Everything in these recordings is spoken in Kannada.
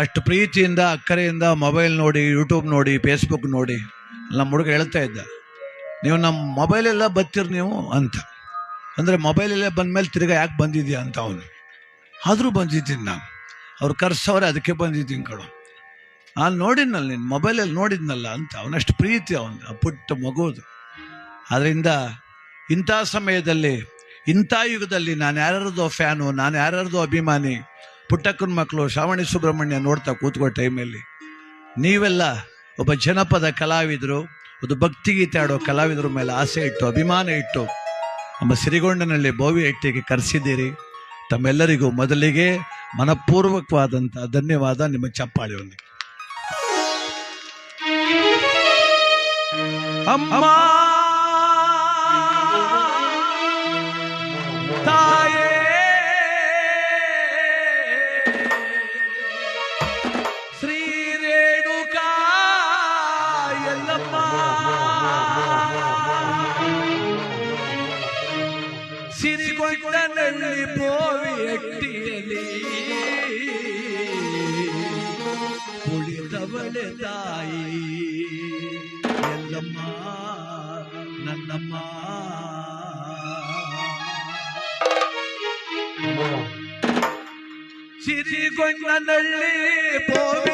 ಅಷ್ಟು ಪ್ರೀತಿಯಿಂದ, ಅಕ್ಕರೆಯಿಂದ ಮೊಬೈಲ್ ನೋಡಿ ಯೂಟ್ಯೂಬ್ ನೋಡಿ ಫೇಸ್ಬುಕ್ ನೋಡಿ ನಮ್ಮ ಹುಡುಗ ಹೇಳ್ತಾ ಇದ್ದ. ನೀವು ನಮ್ಮ ಮೊಬೈಲೆಲ್ಲ ಬರ್ತೀರಿ ನೀವು? ಅಂತ. ಅಂದರೆ ಮೊಬೈಲೆಲ್ಲ ಬಂದಮೇಲೆ ತಿರ್ಗಾ ಯಾಕೆ ಬಂದಿದ್ಯಾ ಅಂತ ಅವನು. ಆದರೂ ಬಂದಿದ್ದೀನಿ ನಾನು. ಅವ್ರು ಕರ್ಸವ್ರೆ, ಅದಕ್ಕೆ ಬಂದಿದ್ದೀನಿ ಕಣೋ. ನಾನು ನೋಡಿದ್ನಲ್ಲ ನೀನು ಮೊಬೈಲಲ್ಲಿ ನೋಡಿದ್ನಲ್ಲ ಅಂತ. ಅವನಷ್ಟು ಪ್ರೀತಿ ಅವನು ಪುಟ್ಟ ಮಗುದು. ಅದರಿಂದ ಇಂಥ ಸಮಯದಲ್ಲಿ, ಇಂಥ ಯುಗದಲ್ಲಿ ನಾನು ಯಾರ್ಯಾರದೋ ಫ್ಯಾನು, ನಾನು ಯಾರ್ಯಾರದೋ ಅಭಿಮಾನಿ ಪುಟ್ಟಕ್ಕನ ಮಕ್ಕಳು ಶ್ರಾವಣಿ ಸುಬ್ರಹ್ಮಣ್ಯ ನೋಡ್ತಾ ಕೂತ್ಕೋ ಟೈಮಲ್ಲಿ. ನೀವೆಲ್ಲ ಒಬ್ಬ ಜನಪದ ಕಲಾವಿದರು, ಒಂದು ಭಕ್ತಿಗೀತೆ ಆಡೋ ಕಲಾವಿದರ ಮೇಲೆ ಆಸೆ ಇಟ್ಟು, ಅಭಿಮಾನ ಇಟ್ಟು, ನಮ್ಮ ಸಿರಿಗೊಂಡನಲ್ಲಿ ಭೋವಿ ಹೆಟ್ಟಿಗೆ ಕರೆಸಿದ್ದೀರಿ. ತಮ್ಮೆಲ್ಲರಿಗೂ ಮೊದಲಿಗೆ ಮನಪೂರ್ವಕವಾದಂಥ ಧನ್ಯವಾದ ನಿಮ್ಮ ಚಪ್ಪಾಳೆಯೊಂದಿಗೆ ಅಮ್ಮ ತಾಯಿ. ಎಲ್ಲಮ್ಮ ನನ್ನಮ್ಮ. ಸಿರಿಗೊಂಡನಳ್ಳಿ ಬೋವಿ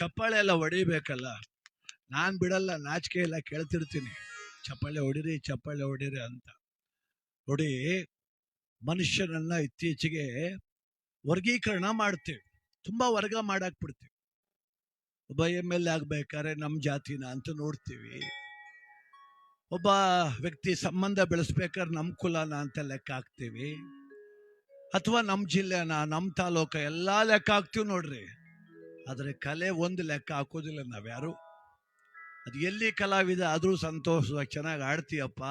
ಚಪ್ಪಾಳೆ ಎಲ್ಲ ಹೊಡಿಬೇಕಲ್ಲ? ನಾನು ಬಿಡಲ್ಲ, ನಾಚಿಕೆ ಎಲ್ಲ ಕೇಳ್ತಿರ್ತೀನಿ. ಚಪ್ಪಾಳೆ ಹೊಡಿರಿ ಚಪ್ಪಾಳೆ ಹೊಡಿರಿ ಅಂತ. ನೋಡಿ, ಮನುಷ್ಯನನ್ನ ಇತ್ತೀಚೆಗೆ ವರ್ಗೀಕರಣ ಮಾಡ್ತೀವಿ. ತುಂಬಾ ವರ್ಗ ಮಾಡಾಕ್ ಬಿಡ್ತೀವಿ ಒಬ್ಬ ಎಂ ಎಲ್ ಎ ಆಗ್ಬೇಕಾದ್ರೆ ನಮ್ಮ ಜಾತಿನ ಅಂತ ನೋಡ್ತೀವಿ. ಒಬ್ಬ ವ್ಯಕ್ತಿ ಸಂಬಂಧ ಬೆಳೆಸ್ಬೇಕಾದ್ರೆ ನಮ್ಮ ಕುಲನ ಅಂತ ಲೆಕ್ಕ ಹಾಕ್ತೀವಿ. ಅಥವಾ ನಮ್ಮ ಜಿಲ್ಲೆನ ನಮ್ಮ ತಾಲೂಕ ಎಲ್ಲಾ ಲೆಕ್ಕ ಹಾಕ್ತೀವಿ ನೋಡ್ರಿ. ಆದರೆ ಕಲೆ ಒಂದು ಲೆಕ್ಕ ಹಾಕೋದಿಲ್ಲ ನಾವ್ಯಾರು ಅದು ಎಲ್ಲಿ ಕಲಾವಿದ ಆದರೂ ಸಂತೋಷವಾಗಿ ಚೆನ್ನಾಗಿ ಆಡ್ತೀಯಪ್ಪ,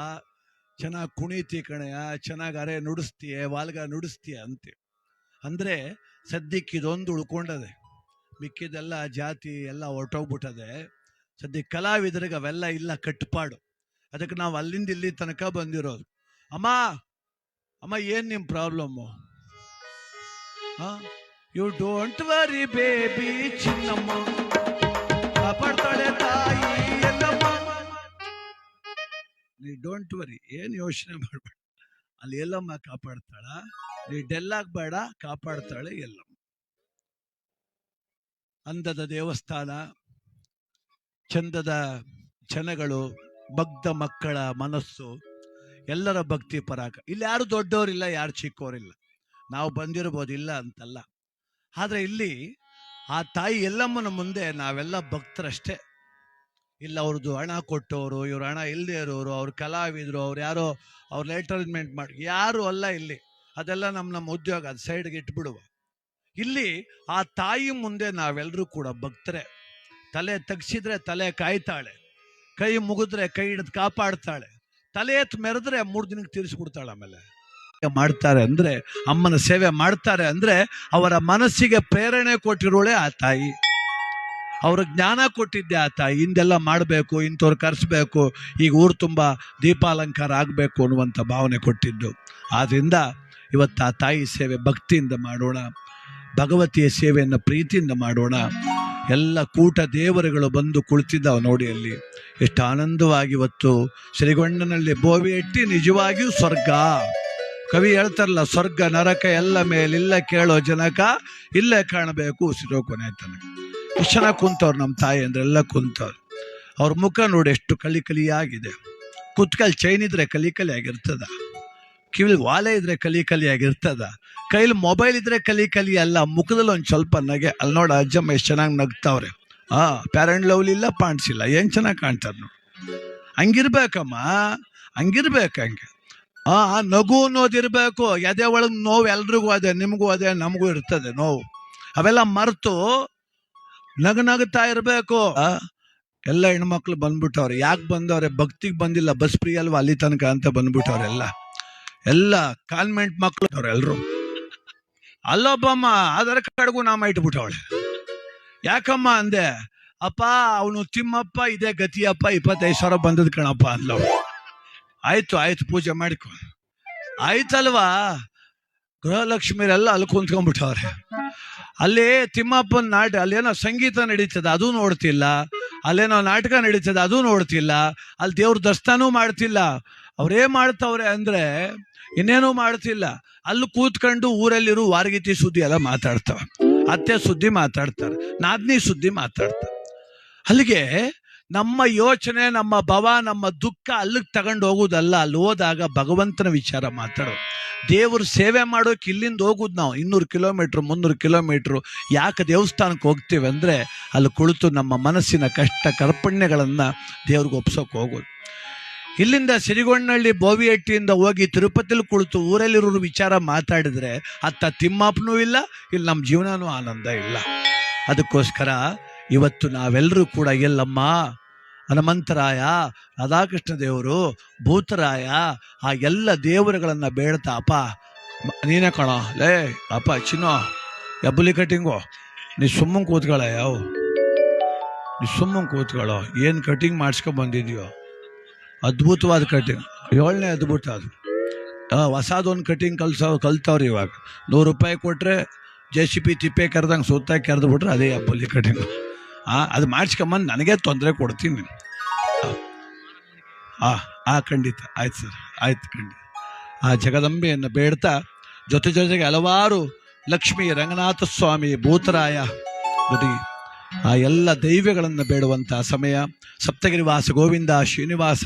ಚೆನ್ನಾಗಿ ಕುಣಿತಿ ಕಣಯ್ಯ, ಚೆನ್ನಾಗಿ ಅರೆ ನುಡಿಸ್ತೀಯ, ವಾಲ್ಗ ನುಡಿಸ್ತೀಯ ಅಂತೆ. ಅಂದರೆ ಸದ್ಯಕ್ಕೆ ಇದೊಂದು ಉಳ್ಕೊಂಡದೆ, ಮಿಕ್ಕಿದೆಲ್ಲ ಜಾತಿ ಎಲ್ಲ ಹೊರಟೋಗ್ಬಿಟ್ಟದೆ ಸದ್ಯ ಕಲಾವಿದರಿಗೆ ಅವೆಲ್ಲ ಇಲ್ಲ ಕಟ್ಟುಪಾಡು ಅದಕ್ಕೆ ನಾವು ಅಲ್ಲಿಂದ ಇಲ್ಲಿ ತನಕ ಬಂದಿರೋದು. ಅಮ್ಮ ಅಮ್ಮ ಏನು ನಿಮ್ಮ problem? You don't worry baby Chinnamma. ಕಾಪಾಡ್ತಾಳೆ ತಾಯಿ ನೀ ಡೋಂಟ್ ವರಿ ಏನು ಯೋಚನೆ ಮಾಡಬೇಡ. ಅಲ್ಲಿ ಎಲ್ಲಮ್ಮ ಕಾಪಾಡ್ತಾಳ? ನೀ ಆಗ್ಬೇಡ, ಕಾಪಾಡ್ತಾಳೆ ಎಲ್ಲಮ್ಮ. ಅಂದದ ದೇವಸ್ಥಾನ, ಚಂದದ ಜನಗಳು ಭಕ್ತ ಮಕ್ಕಳ ಮನಸ್ಸು, ಎಲ್ಲರ ಭಕ್ತಿ ಪರಾಕ ಇಲ್ಲಿ ಯಾರು ದೊಡ್ಡವರಿಲ್ಲ, ಯಾರು ಚಿಕ್ಕವರಿಲ್ಲ ನಾವು ಬಂದಿರ್ಬೋದು ಇಲ್ಲ ಅಂತಲ್ಲ. ಆದ್ರೆ ಇಲ್ಲಿ ಆ ತಾಯಿ ಎಲ್ಲಮ್ಮನ ಮುಂದೆ ನಾವೆಲ್ಲ ಭಕ್ತರಷ್ಟೇ. ಇಲ್ಲ ಅವ್ರದ್ದು ಹಣ ಕೊಟ್ಟವರು ಇವ್ರ ಹಣ ಇಲ್ಲದೆ ಇರೋರು, ಅವ್ರ ಕಲಾವಿದರು, ಅವ್ರು ಯಾರೋ ಅವ್ರ ಲೆಟರ್ಮೆಂಟ್ ಮಾಡಿ, ಯಾರು ಅಲ್ಲ ಇಲ್ಲಿ. ಅದೆಲ್ಲ ನಮ್ಮ ನಮ್ಮ ಉದ್ಯೋಗ, ಅದು ಸೈಡ್ಗೆ ಇಟ್ಬಿಡುವ. ಇಲ್ಲಿ ಆ ತಾಯಿ ಮುಂದೆ ನಾವೆಲ್ಲರೂ ಕೂಡ ಭಕ್ತರೆ. ತಲೆ ತಗ್ಸಿದ್ರೆ ತಲೆ ಕಾಯ್ತಾಳೆ. ಕೈ ಮುಗಿದ್ರೆ ಕೈ ಹಿಡಿದು ಕಾಪಾಡ್ತಾಳೆ. ತಲೆ ಎತ್ತು ಮೆರೆದ್ರೆ ಮೂರು ದಿನಕ್ಕೆ ತೀರಿಸ್ಬಿಡ್ತಾಳೆ ಆಮೇಲೆ. ಮಾಡ್ತಾರೆ ಅಂದ್ರೆ, ಅಮ್ಮನ ಸೇವೆ ಮಾಡ್ತಾರೆ ಅಂದ್ರೆ, ಅವರ ಮನಸ್ಸಿಗೆ ಪ್ರೇರಣೆ ಕೊಟ್ಟಿರೋಳೆ ಆ ತಾಯಿ. ಅವ್ರ ಜ್ಞಾನ ಕೊಟ್ಟಿದ್ದೆ ಆ ತಾಯಿ. ಹಿಂದೆಲ್ಲ ಮಾಡಬೇಕು, ಇಂಥವ್ರು ಕರೆಸ್ಬೇಕು, ಈಗ ಊರು ತುಂಬ ದೀಪಾಲಂಕಾರ ಆಗಬೇಕು ಅನ್ನುವಂಥ ಭಾವನೆ ಕೊಟ್ಟಿದ್ದು. ಆದ್ರಿಂದ ಇವತ್ತು ಆ ತಾಯಿ ಸೇವೆ ಭಕ್ತಿಯಿಂದ ಮಾಡೋಣ, ಭಗವತಿಯ ಸೇವೆಯನ್ನು ಪ್ರೀತಿಯಿಂದ ಮಾಡೋಣ. ಎಲ್ಲ ಕೂಟ ದೇವರುಗಳು ಬಂದು ಕುಳಿತಿದ್ದಾವೆ ನೋಡಿ ಅಲ್ಲಿ. ಎಷ್ಟು ಆನಂದವಾಗಿ ಇವತ್ತು ಶ್ರೀಗೊಂಡನಲ್ಲಿ ಬೋವಿ ಎಟ್ಟಿ ನಿಜವಾಗಿಯೂ ಸ್ವರ್ಗ. ಕವಿ ಹೇಳ್ತಾರಲ್ಲ, ಸ್ವರ್ಗ, ನರಕ ಎಲ್ಲ ಮೇಲಿಲ್ಲ ಕೇಳೋ ಜನಕ ಇಲ್ಲೇ ಕಾಣಬೇಕು ಉಸಿರೋ ಕೊನೆ ತನಕ. ಎಷ್ಟು ಚೆನ್ನಾಗಿ ಕುಂತವ್ರು ನಮ್ಮ ತಾಯಿ ಅಂದ್ರೆ ಎಲ್ಲ ಕುಂತವ್ರು. ಅವ್ರ ಮುಖ ನೋಡಿ ಎಷ್ಟು ಕಲಿ ಕಲಿಯಾಗಿದೆ ಕುತ್ಕಲ್ ಚೈನ್ ಇದ್ರೆ ಕಲಿ ಕಲಿ ಆಗಿರ್ತದ. ಕಿವಿಲ್ ವಾಲೆ ಇದ್ರೆ ಕಲಿ ಕಲಿ ಆಗಿರ್ತದ. ಕೈಲಿ ಮೊಬೈಲ್ ಇದ್ರೆ ಕಲಿ ಕಲಿ ಅಲ್ಲ ಮುಖದಲ್ಲಿ ಒಂದು ಸ್ವಲ್ಪ ನಗೆ. ಅಲ್ಲಿ ನೋಡ ಅಜ್ಜಮ್ಮ ಎಷ್ಟು ಚೆನ್ನಾಗಿ ನಗ್ತಾವ್ರೆ. ಆ ಪ್ಯಾರೆಂಟ್ ಲವ್ಲಿ ಇಲ್ಲ, ಪಾಂಡ್ಸ್ ಇಲ್ಲ. ಏನ್ ಚೆನ್ನಾಗಿ ಕಾಣ್ತಾರೆ ನೋಡಿ. ಹಂಗಿರ್ಬೇಕಮ್ಮ, ಹಂಗಿರ್ಬೇಕು ಹಂಗೆ. ಆ ನಗು ಅನ್ನೋದಿರ್ಬೇಕು ಎದೆ ಒಳಗೆ ನೋವು ಎಲ್ರಿಗೂ ಅದೇ, ನಿಮಗೂ ಅದೇ, ನಮಗೂ ಇರ್ತದೆ ನೋವು. ಅವೆಲ್ಲ ಮರೆತು ನಗು ನಗುತ್ತಾ ಇರಬೇಕು ಎಲ್ಲ ಹೆಣ್ಮಕ್ಳು ಬಂದ್ಬಿಟ್ಟವ್ರೆ. ಯಾಕೆ ಬಂದವ್ರೆ? ಭಕ್ತಿಗೆ ಬಂದಿಲ್ಲ. ಬಸ್ ಫ್ರೀ ಅಲ್ವಾ? ಅಲ್ಲಿ ತನಕ ಅಂತ ಬಂದ್ಬಿಟ್ಟವ್ರೆಲ್ಲ ಎಲ್ಲ. ಕಾನ್ವೆಂಟ್ ಮಕ್ಳು ಅವ್ರು ಎಲ್ರು. ಅಲ್ಲೊಬ್ಬಮ್ಮ ಆಧಾರ್ ಕಾರ್ಡ್ಗೂ ನಾಮ ಇಟ್ಬಿಟ್ಟವಳೆ. ಯಾಕಮ್ಮ ಅಂದೆ? ಅಪ್ಪ, ಅವನು ತಿಮ್ಮಪ್ಪ, ಇದೇ ಗತಿಯಪ್ಪ, ಇಪ್ಪತ್ತೈದು ಸಾವಿರ ಬಂದದ್ ಕಣಪ್ಪ ಅಂದ್ಲವ್ಳು ಆಯ್ತು ಆಯ್ತು, ಪೂಜೆ ಮಾಡಿಕೊ. ಆಯ್ತಲ್ವಾ? ಗೃಹಲಕ್ಷ್ಮಿಯರೆಲ್ಲ ಅಲ್ಲಿ ಕುಂತ್ಕೊಂಡ್ಬಿಟ್ಟವ್ರೆ. ಅಲ್ಲಿ ತಿಮ್ಮಪ್ಪನ ನಾಟ, ಅಲ್ಲೇನೋ ಸಂಗೀತ ನಡೀತದೆ, ಅದು ನೋಡ್ತಿಲ್ಲ. ಅಲ್ಲೇನೋ ನಾಟಕ ನಡೀತದೆ, ಅದು ನೋಡ್ತಿಲ್ಲ. ಅಲ್ಲಿ ದೇವ್ರ ದರ್ಶನೂ ಮಾಡ್ತಿಲ್ಲ. ಅವರೇ ಮಾಡ್ತವ್ರೆ ಅಂದ್ರೆ ಇನ್ನೇನೂ ಮಾಡ್ತಿಲ್ಲ. ಅಲ್ಲಿ ಕೂತ್ಕೊಂಡು ಊರಲ್ಲಿರೋ ವಾರಗೀತಿ ಸುದ್ದಿ ಎಲ್ಲ ಮಾತಾಡ್ತಾವ. ಅತ್ತೆ ಸುದ್ದಿ ಮಾತಾಡ್ತಾರೆ, ನಾದ್ನಿ ಸುದ್ದಿ ಮಾತಾಡ್ತಾರೆ. ಅಲ್ಲಿಗೆ ನಮ್ಮ ಯೋಚನೆ, ನಮ್ಮ ಭವ, ನಮ್ಮ ದುಃಖ ಅಲ್ಲಿಗೆ ತಗೊಂಡು ಹೋಗುದಲ್ಲ, ಅಲ್ಲಿ ಹೋದಾಗ ಭಗವಂತನ ವಿಚಾರ ಮಾತಾಡೋದು ದೇವ್ರ ಸೇವೆ ಮಾಡೋಕೆ ಇಲ್ಲಿಂದ ಹೋಗುದು ನಾವು. ಇನ್ನೂರು ಕಿಲೋಮೀಟ್ರ್, ಮುನ್ನೂರು ಕಿಲೋಮೀಟ್ರು ಯಾಕೆ ದೇವಸ್ಥಾನಕ್ಕೆ ಹೋಗ್ತೀವಿ ಅಂದರೆ ಅಲ್ಲಿ ಕುಳಿತು ನಮ್ಮ ಮನಸ್ಸಿನ ಕಷ್ಟ ಕರ್ಪಣ್ಯಗಳನ್ನು ದೇವ್ರಿಗೆ ಒಪ್ಸೋಕೆ ಹೋಗೋದು. ಇಲ್ಲಿಂದ ಸಿರಿಗೊಂಡಳ್ಳಿ ಬೋವಿಹಟ್ಟಿಯಿಂದ ಹೋಗಿ ತಿರುಪತಿಲಿ ಕುಳಿತು ಊರಲ್ಲಿರೋರು ವಿಚಾರ ಮಾತಾಡಿದ್ರೆ ಅತ್ತ ತಿಮ್ಮಪ್ಪನೂ ಇಲ್ಲ ಇಲ್ಲಿ ನಮ್ಮ ಜೀವನನೂ ಆನಂದ ಇಲ್ಲ. ಅದಕ್ಕೋಸ್ಕರ ಇವತ್ತು ನಾವೆಲ್ಲರೂ ಕೂಡ ಎಲ್ಲಮ್ಮ, ಹನುಮಂತರಾಯ, ರಾಧಾಕೃಷ್ಣ ದೇವರು, ಭೂತರಾಯ, ಆ ಎಲ್ಲ ದೇವರುಗಳನ್ನು ಬೇಡ್ತಾ, ಅಪ್ಪ, ನೀನೇ ಕಣೋ, ಲೇ, ಅಪ್ಪ, ಚಿನ್ನೋ ಎಬ್ಬಲಿ ಕಟಿಂಗು, ನೀ ಸುಮ್ಮನೆ ಕೂತ್ಕೊಳ ಯಾವ ನೀ ಸುಮ್ಮನೆ ಕೂತ್ಕೊಳ್ಳೋ ಏನು ಕಟಿಂಗ್ ಮಾಡಿಸ್ಕೊ ಬಂದಿದ್ಯೋ. ಅದ್ಭುತವಾದ ಕಟಿಂಗ್, ಏಳನೇ ಅದ್ಭುತ ಅದು. ಹೊಸದೊಂದು ಕಟಿಂಗ್ ಕಲ್ಸೋ, ಕಲ್ತವ್ರು ಇವಾಗ. ನೂರು ರೂಪಾಯಿ ಕೊಟ್ಟರೆ ಜೆ ಸಿ ಪಿ ತಿಪ್ಪೆ ಕರೆದಂಗೆ ಸುತ್ತ ಕರೆದು ಬಿಟ್ರೆ ಅದೇ ಅಬ್ಬಲಿ ಕಟಿಂಗ್. ಅದು ಮಾಡಿಸ್ಕೊಂಬಂದು ನನಗೆ ತೊಂದರೆ ಕೊಡ್ತೀನಿ ಹಾಂ ಆ ಖಂಡಿತ. ಆಯ್ತು ಸರ್, ಆಯ್ತು ಖಂಡಿತ. ಆ, ಜಗದಂಬೆಯನ್ನು ಬೇಡ್ತಾ ಜೊತೆ ಜೊತೆಗೆ ಹಲವಾರು ಲಕ್ಷ್ಮಿ ರಂಗನಾಥ ಸ್ವಾಮಿ ಭೂತರಾಯ ಜೊತೆಗೆ ಆ ಎಲ್ಲ ದೈವ್ಯಗಳನ್ನು ಬೇಡುವಂಥ ಸಮಯ ಸಪ್ತಗಿರಿವಾಸ ಗೋವಿಂದ, ಶ್ರೀನಿವಾಸ,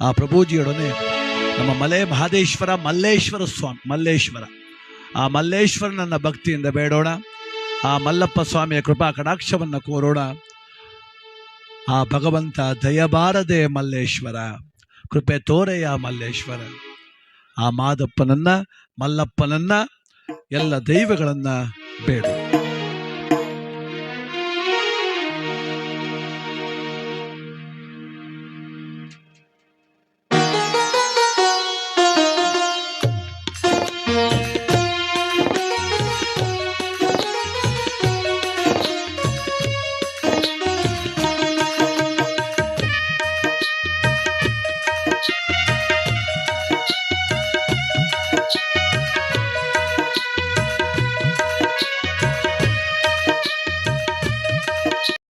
ಆ ಪ್ರಭುಜಿಯೊಡನೆ ನಮ್ಮ ಮಲೆ ಮಹದೇಶ್ವರ, ಮಲ್ಲೇಶ್ವರ ಸ್ವಾಮಿ, ಮಲ್ಲೇಶ್ವರ. ಆ ಮಲ್ಲೇಶ್ವರನನ್ನ ಭಕ್ತಿಯಿಂದ ಬೇಡೋಣ. ಆ ಮಲ್ಲಪ್ಪ ಸ್ವಾಮಿಯ ಕೃಪಾ ಕಟಾಕ್ಷವನ್ನು ಕೋರೋಣ. ಆ ಭಗವಂತ ದಯಬಾರದೆ ಮಲ್ಲೇಶ್ವರ, ಕೃಪೆ ತೋರೆಯ ಮಲ್ಲೇಶ್ವರ. ಆ ಮಾದಪ್ಪನನ್ನ, ಮಲ್ಲಪ್ಪನನ್ನ, ಎಲ್ಲ ದೈವಗಳನ್ನ ಬೇಡ.